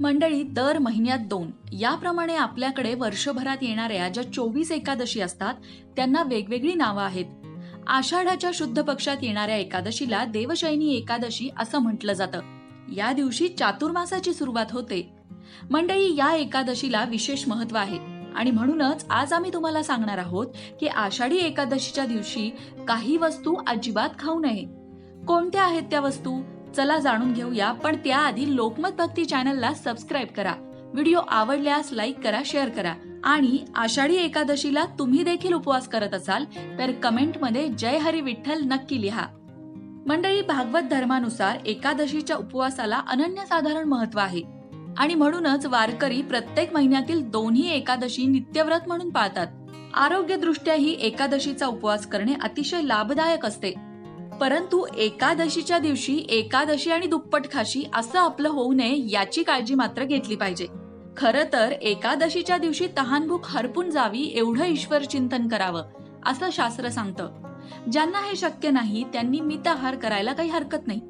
मंडळी दर महिन्यात दोन. याप्रमाणे आपल्याकडे वर्षभरात येणाऱ्या ज्या चोवीस एकादशी असतात त्यांना वेगवेगळी नावं आहेत. आषाढाच्या शुद्ध पक्षात येणाऱ्या एकादशीला देवशैनी एकादशी असं म्हटलं जातं. या दिवशी चातुर्मासाची सुरुवात होते. मंडळी या एकादशीला विशेष महत्त्व आहे. आणि म्हणूनच आज आम्ही तुम्हाला सांगणार आहोत की आषाढी एकादशीच्या दिवशी काही वस्तू अजिबात खाऊ नये. कोणत्या आहेत त्या वस्तू? चला जाणून घेऊया पण त्याआधी लोकमत भक्ती चॅनलला सबस्क्राईब करा. व्हिडिओ आवडल्यास लाईक करा शेअर करा. आणि आषाढी एकादशीला तुम्ही देखील उपवास करत असाल तर कमेंटमध्ये जय हरी विठ्ठल नक्की लिहा. मंडळी भागवत धर्मानुसार एकादशीच्या उपवासाला अनन्यसाधारण महत्त्व आहे. आणि म्हणूनच वारकरी प्रत्येक महिन्यातील दोन्ही एकादशी नित्यव्रत म्हणून पाळतात. आरोग्यदृष्ट्या ही एकादशीचा उपवास करणे अतिशय लाभदायक असते. परंतु एकादशीच्या दिवशी एकादशी आणि दुप्पट खाशी असं आपलं होऊ नये याची काळजी मात्र घेतली पाहिजे. खरं तर एकादशीच्या दिवशी तहानभूक हरपून जावी एवढं ईश्वर चिंतन करावं असं शास्त्र सांगतं. ज्यांना हे शक्य नाही त्यांनी मिताहार करायला काही हरकत नाही.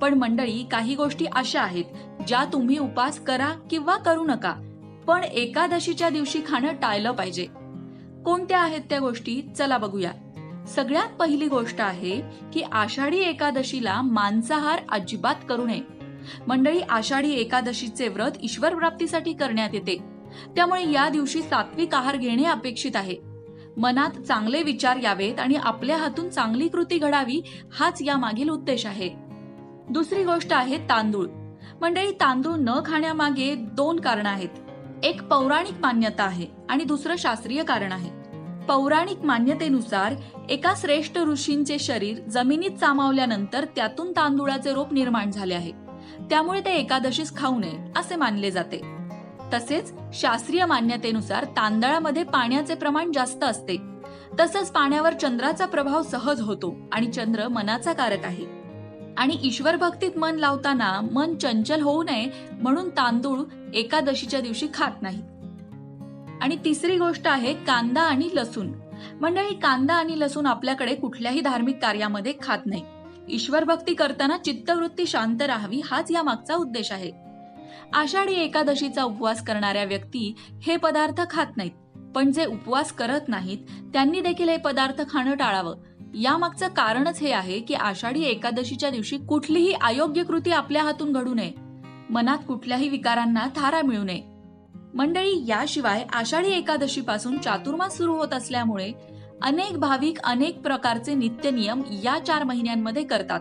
पण मंडळी काही गोष्टी अशा आहेत ज्या तुम्ही उपास करा किंवा करू नका पण एकादशीच्या दिवशी खाणं टाळलं पाहिजे. कोणत्या आहेत त्या गोष्टी? चला बघूया. सगळ्यात पहिली गोष्ट आहे की आषाढी एकादशीला मांसाहार अजिबात करू नये. मंडळी आषाढी एकादशीचे व्रत ईश्वर प्राप्तीसाठी करण्यात येते. त्यामुळे या दिवशी सात्विक आहार घेणे अपेक्षित आहे. मनात चांगले विचार यावेत आणि आपल्या हातून चांगली कृती घडावी हाच या मागील उद्देश आहे. दुसरी गोष्ट आहे तांदूळ. मंडळी तांदूळ न खाण्यामागे दोन कारण आहेत. एक पौराणिक मान्यता आहे आणि दुसरं शास्त्रीय कारण आहे. पौराणिक मान्यतेनुसार एका श्रेष्ठ ऋषींचे शरीर जमिनीत सामावल्यानंतर त्यातून तांदुळाचे रोप निर्माण झाले आहे. त्यामुळे ते एकादशीस खाऊ नये असे मानले जाते. तसेच शास्त्रीय मान्यतेनुसार तांदळामध्ये पाण्याचे प्रमाण जास्त असते. तसंच पाण्यावर चंद्राचा प्रभाव सहज होतो आणि चंद्र मनाचा कारक आहे. आणि ईश्वर भक्तीत मन लावताना मन चंचल होऊ नये म्हणून तांदूळ एकादशीच्या दिवशी खात नाही. आणि तिसरी गोष्ट आहे कांदा आणि लसूण. मंडळी कांदा आणि लसूण आपल्याकडे कुठल्याही धार्मिक कार्यामध्ये खात नाही. ईश्वर भक्ती करताना चित्तवृत्ती शांत राहावी हाच या मागचा उद्देश आहे. आषाढी एकादशीचा उपवास करणाऱ्या व्यक्ती हे पदार्थ खात नाहीत पण जे उपवास करत नाहीत त्यांनी देखील हे पदार्थ खाणं टाळावं. यामागचं कारणच हे आहे की आषाढी एकादशीच्या दिवशी कुठलीही अयोग्य कृती आपल्या हातून घडू नये. मनात कुठल्याही विकारांना थारा मिळू नये. मंडळी याशिवाय आषाढी एकादशीपासून चातुर्मास सुरू होत असल्यामुळे अनेक भाविक अनेक प्रकारचे नित्य नियम या चार महिन्यांमध्ये करतात.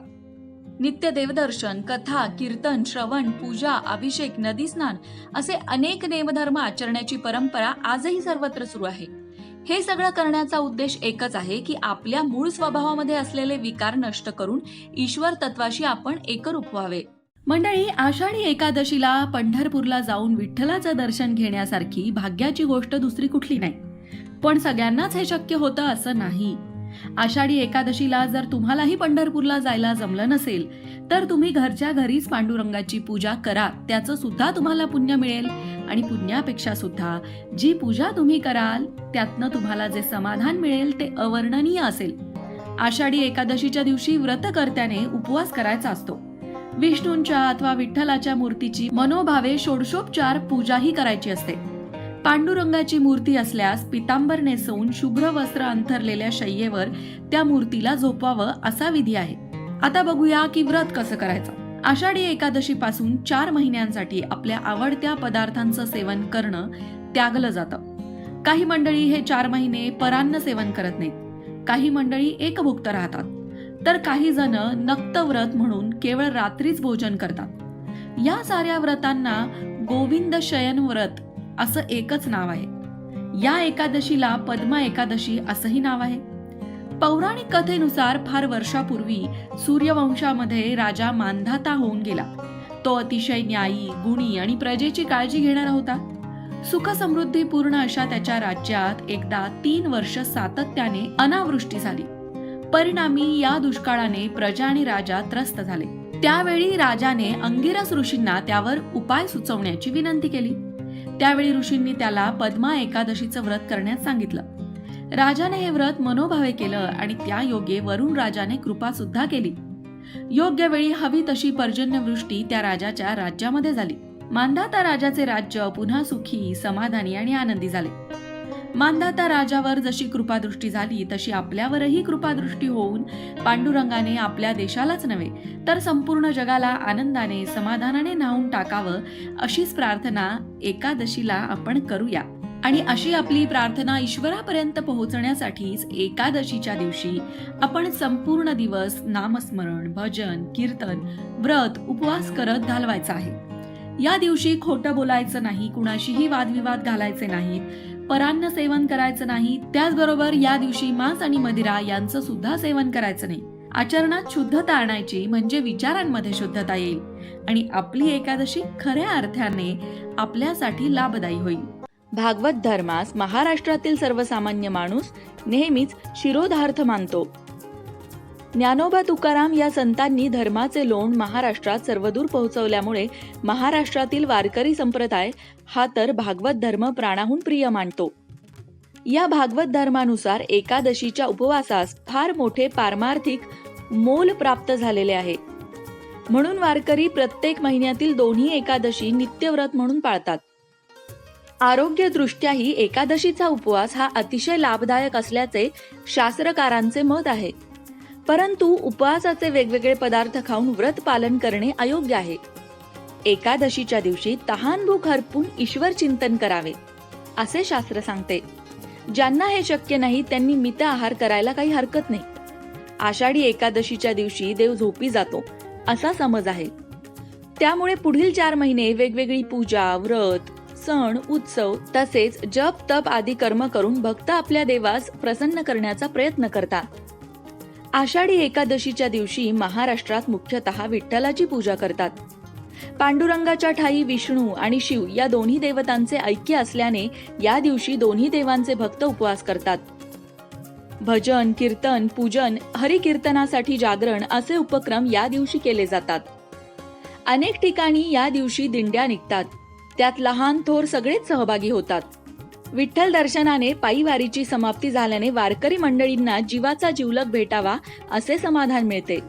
नित्य देवदर्शन कथा कीर्तन श्रवण पूजा अभिषेक नदी स्नान असे अनेक नेमधर्म आचरण्याची परंपरा आजही सर्वत्र सुरू आहे. हे सगळं करण्याचा उद्देश एकच आहे की आपल्या मूळ स्वभावामध्ये असलेले विकार नष्ट करून ईश्वर तत्वाशी आपण एकरूप व्हावे. मंडळी आषाढी एकादशीला पंढरपूरला जाऊन विठ्ठलाचं दर्शन घेण्यासारखी भाग्याची गोष्ट दुसरी कुठली नाही. पण सगळ्यांनाच हे शक्य होतं असं नाही. आषाढी एकादशीला जर तुम्हालाही पंढरपूरला जायला जमलं नसेल तर तुम्ही घरच्या घरीच पांडुरंगाची पूजा करा. त्याचं सुद्धा तुम्हाला पुण्य मिळेल. आणि पुण्यापेक्षा सुद्धा जी पूजा तुम्ही कराल त्यातनं तुम्हाला जे समाधान मिळेल ते अवर्णनीय असेल. आषाढी एकादशीच्या दिवशी व्रतकर्त्याने उपवास करायचा असतो. विष्णूंच्या अथवा विठ्ठलाच्या मूर्तीची मनोभावे षोडशोपचार पूजाही करायची असते. पांडुरंगाची मूर्ती असल्यास पितांबर नेसवून शुभ्र वस्त्र अंथरलेल्या शय्येवर त्या मूर्तीला झोपवावं असा विधी आहे. आता बघूया की व्रत कसं करायचं. आषाढी एकादशी पासून चार महिन्यांसाठी आपल्या आवडत्या पदार्थांचं सेवन करणं त्यागलं जातं. काही मंडळी हे चार महिने परान्न सेवन करत नाहीत. काही मंडळी एकभुक्त राहतात. तर काही जण नक्त व्रत म्हणून केवळ रात्रीच भोजन करतात. या साऱ्या व्रतांना गोविंद शयन व्रत असं एकच नाव आहे. या एकादशीला पद्मा एकादशी असंही नाव आहे. पौराणिक कथेनुसार फार वर्षापूर्वी सूर्यवंशामध्ये राजा मांधाता होऊन गेला. तो अतिशय न्यायी गुणी आणि प्रजेची काळजी घेणारा होता. सुखसमृद्धीपूर्ण अशा त्याच्या राज्यात एकदा तीन वर्ष सातत्याने अनावृष्टी झाली. परिणामी या दुष्काळाने प्रजा आणि राजा त्रस्त झाले. त्यावेळी राजाने अंगिरस ऋषींना त्यावर उपाय सुचवण्याची विनंती केली. त्यावेळी ऋषींनी त्याला पद्मा एकादशीचं व्रत करण्यास सांगितलं. राजाने हे व्रत मनोभावे केलं आणि त्या योगे वरुण राजाने कृपा सुद्धा केली. योग्य वेळी हवी तशी पर्जन्यवृष्टी त्या राजाच्या राज्यामध्ये झाली. मांधाता राजाचे राज्य पुन्हा सुखी समाधानी आणि आनंदी झाले. मांधाता राजावर जशी कृपादृष्टी झाली तशी आपल्यावरही कृपादृष्टी होऊन पांडुरंगाने आपल्या देशालाच नव्हे तर संपूर्ण जगाला आनंदाने समाधानाने न्हावून टाकावं अशीच प्रार्थना एकादशीला आपण करूया. आणि अशी आपली प्रार्थना ईश्वरापर्यंत पोहोचण्यासाठीच एकादशीच्या दिवशी आपण संपूर्ण दिवस नामस्मरण भजन कीर्तन व्रत उपवास करत घालवायचा आहे. या दिवशी खोटं बोलायचं नाही कुणाशीही वादविवाद घालायचे नाहीत. परान्न सेवन करायचं नाही त्याचबरोबर या दिवशी मांस आणि मदिरा यांचं सुद्धा सेवन करायचं नाही. आचरणात शुद्धता आणायची म्हणजे विचारांमध्ये शुद्धता येईल आणि आपली एकादशी खऱ्या अर्थाने आपल्यासाठी लाभदायी होईल. भागवत धर्मास महाराष्ट्रातील सर्वसामान्य माणूस नेहमीच शिरोधार्थ मानतो. ज्ञानोबा तुकाराम या संतांनी धर्माचे लोण महाराष्ट्रात सर्वदूर पोहोचवल्यामुळे महाराष्ट्रातील वारकरी संप्रदाय हा तर भागवत धर्म प्राणाहून प्रिय मानतो. या भागवत धर्मानुसार एकादशीच्या उपवासास फार मोठे पारमार्थिक मोल प्राप्त झालेले आहे. म्हणून वारकरी प्रत्येक महिन्यातील दोन्ही एकादशी नित्यव्रत म्हणून पाळतात. आरोग्यदृष्ट्याही एकादशीचा उपवास हा अतिशय लाभदायक असल्याचे शास्त्रकारांचे मत आहे. परंतु उपवासाचे वेगवेगळे पदार्थ खाऊन व्रत पालन करणे अयोग्य आहे. एकादशीच्या दिवशी तहान भूक हरपून ईश्वर चिंतन करावे असे शास्त्र सांगते. ज्यांना हे शक्य नाही त्यांनी मित आहार करायला काही हरकत नाही. आषाढी एकादशीच्या दिवशी देव झोपी जातो असा समज आहे. त्यामुळे पुढील चार महिने वेगवेगळी पूजा व्रत सण उत्सव तसेच जप तप आदी कर्म करून भक्त आपल्या देवास प्रसन्न करण्याचा प्रयत्न करतात. आषाढी एकादशीच्या दिवशी महाराष्ट्रात मुख्यतः विठ्ठलाची पूजा करतात. पांडुरंगाच्या ठाई विष्णू आणि शिव या दोन्ही देवतांचे ऐक्य असल्याने या दिवशी दोन्ही देवांचे भक्त उपवास करतात. भजन कीर्तन पूजन हरिकीर्तनासाठी जागरण असे उपक्रम या दिवशी केले जातात. अनेक ठिकाणी या दिवशी दिंड्या निघतात. त्यात लहान थोर सगळेच सहभागी होतात. विठ्ठल दर्शनाने पायी वारीची समाप्ती झाल्याने वारकरी मंडळींना जीवाचा जिवलग भेटावा असे समाधान मिळते.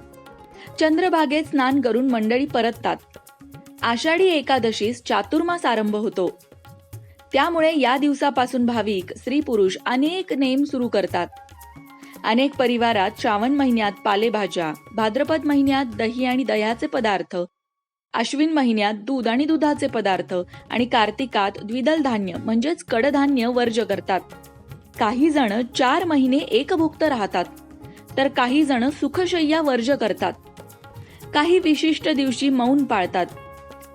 चंद्रभागेत स्नान करून मंडळी परततात. आषाढी एकादशीस चातुर्मास आरंभ होतो. त्यामुळे या दिवसापासून भाविक स्त्री पुरुष अनेक नेम सुरू करतात. अनेक परिवारात श्रावण महिन्यात पालेभाज्या भाद्रपद महिन्यात दही आणि दह्याचे पदार्थ अश्विन महिन्यात दूध आणि दुधाचे पदार्थ आणि कार्तिकात द्विदल धान्य म्हणजेच कडधान्य वर्ज करतात. काही जण चार महिने एकभुक्त राहतात तर काही जण सुखशय्या वर्ज करतात. काही विशिष्ट दिवशी मौन पाळतात.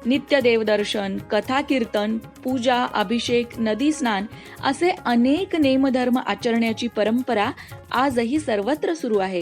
नित्य देवदर्शन कथा कीर्तन पूजा अभिषेक नदी स्नान असे अनेक नेमधर्म आचरण्याची परंपरा आजही सर्वत्र सुरू आहे.